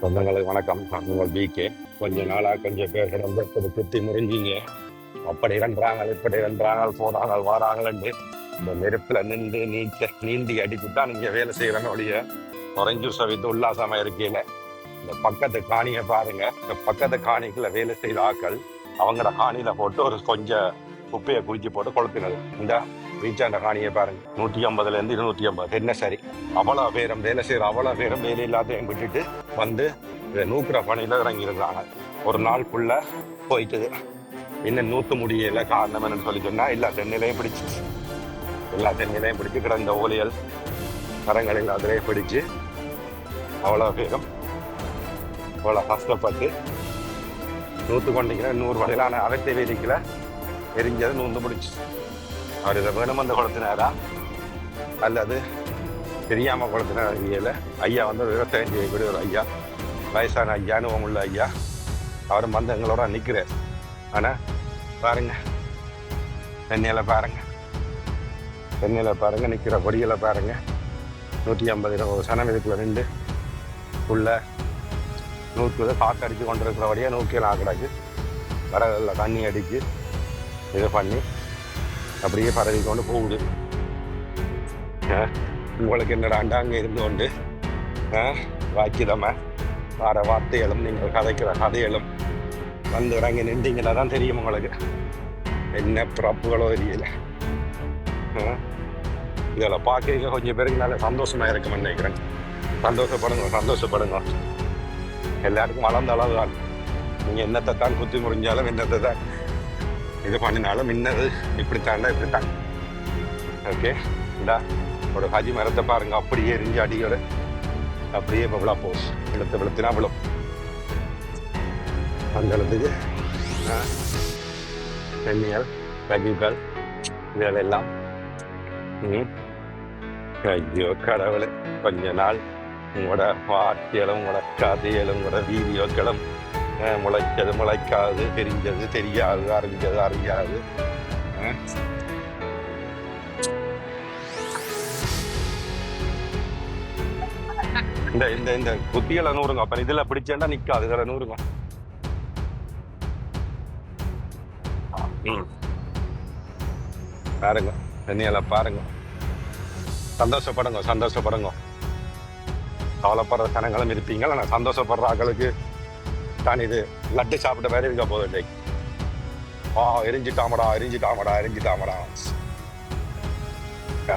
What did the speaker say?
சொந்தங்களுக்கு வணக்கம். நான் உங்கள் பிகே கொஞ்ச நாளாக கொஞ்சம் பேர் கிடந்து குத்தி முறிஞ்சிங்க. அப்படி கன்றாங்க இப்படி கன்றாங்க போறாங்க வாராங்கன்னு இந்த நெருப்பில் நின்று நீச்ச நீந்தி அடித்து தான் நீங்கள் வேலை செய்கிறேன்னு ஒழிய குறைஞ்சு சவித்து உல்லாசமாக இருக்கீங்க இந்த பக்கத்து காணியை பாருங்க. இந்த பக்கத்து காணிக்குள்ள வேலை செய்த ஆக்கள் அவங்கள காணியில போட்டு ஒரு கொஞ்சம் குப்பையை குளிச்சு போட்டு கொளுத்துனது. இந்த வீச்சாண்ட காணியை பாருங்க. நூற்றி ஐம்பதுல இருந்து இருநூற்றி ஐம்பது. என்ன சரி? அவ்வளோ பேரும் வேலை செய்கிற அவ்வளோ பேரும் வேலை இல்லாதையும் விட்டுட்டு வந்து இதை நூக்குற பணியில் இறங்கியிருக்கிறாங்க ஒரு நாள் ஃபுல்லாக போயிட்டு இன்னும் நூற்று முடியல காரணம் என்னன்னு சொல்லி சொன்னா எல்லா தென்னிலையும் பிடிச்சு எல்லா தென்னிலையும் பிடிச்சு கிடந்த ஓலியல் மரங்களில் அதிலே பிடிச்சு அவ்வளோ பேரும் அவ்வளோ கஷ்டப்பட்டு நூற்று கொண்டிக்கிற நூறு வகையிலான அகத்தை வேதிக்கல எரிஞ்சது நூந்து முடிச்சு. அவர் இதை வேணும் வந்து கொளுத்தினாரா அல்லது தெரியாமல் கொளுத்தினார் அறிவியல ஐயா வந்து விவசாயம் செய்யக்கூடிய ஒரு ஐயா வயசான ஐயா அனுபவம் உள்ள ஐயா. அவரும் வந்து எங்களோட நிற்கிறார் ஆனால் பாருங்க. சென்னையில் பாருங்க. சென்னையில் பாருங்க நிற்கிற கொடிகளை பாருங்க. நூற்றி ஐம்பது இருபது ரெண்டு இதுக்குள்ள நின்று உள்ள நூற்று கொண்டிருக்கிற வழியாக நூக்கியில் ஆக்கிடாச்சு வரதில் தண்ணி அடித்து இது பண்ணி அப்படியே பரவி கொண்டு போகுது. ஆ, உங்களுக்கு என்னடாண்டா அங்கே இருந்து கொண்டு வாக்கிதம வார வார்த்தைகளும் நீங்கள் கதைக்கிற கதைகளும் வந்து இறங்கி நின்றீங்கன்னா தான் தெரியும் உங்களுக்கு. என்ன பிறப்புகளோ தெரியல. இதெல்லாம் இதில் பார்க்க கொஞ்சம் பேருக்கு நல்ல சந்தோஷமாக இருக்கும்னு நினைக்கிறேன். சந்தோஷப்படுங்க சந்தோஷப்படுங்க. எல்லாருக்கும் வளர்ந்த அளவு தான் நீங்கள் என்னத்தை தான் குத்தி முறிஞ்சாலும் என்னத்தை தான் இது பண்ணினாலும் இன்னது இப்படித்தாண்டா இப்படித்தான். ஓகே? இந்தா. நம்மளோட ஹஜி மரத்தை பாருங்க அப்படியே எரிஞ்சு அடியோட. அப்படியே இப்போ விழா போகுது. இழுத்து விழுத்தினா விழும். அந்த இடத்துக்கு தென்னியல் ரகிகள் இதுகள் எல்லாம் ஐயோ கடவுளே கொஞ்ச நாள் உங்களோட வார்த்தைகளும் உங்களோட கதைகளும் உங்களோட வீடியோக்களும் முளைச்சது முளைக்காது தெரிஞ்சது தெரியாது அறிஞ்சது அறியாது. இந்த இந்த இந்த குத்திகளை நூறுங்க. அப்ப இதுல பிடிச்சேன்டா நிக்காது. இதுல நூறுங்க. ம். பாருங்க. தண்ணியால பாருங்க. சந்தோஷப்படுங்க சந்தோஷப்படுங்க. கவலைப்படுற சனங்களும் இருப்பீங்க. ஆனால் சந்தோஷப்படுற ஆக்களுக்கு தான் இது லட்டு சாப்பிட்ட மாதிரி இருக்க போதும் இல்லை ஆ எரிஞ்சிட்டாமடா எரிஞ்சிட்டாமடா எரிஞ்சிட்டாமடா. ஆ,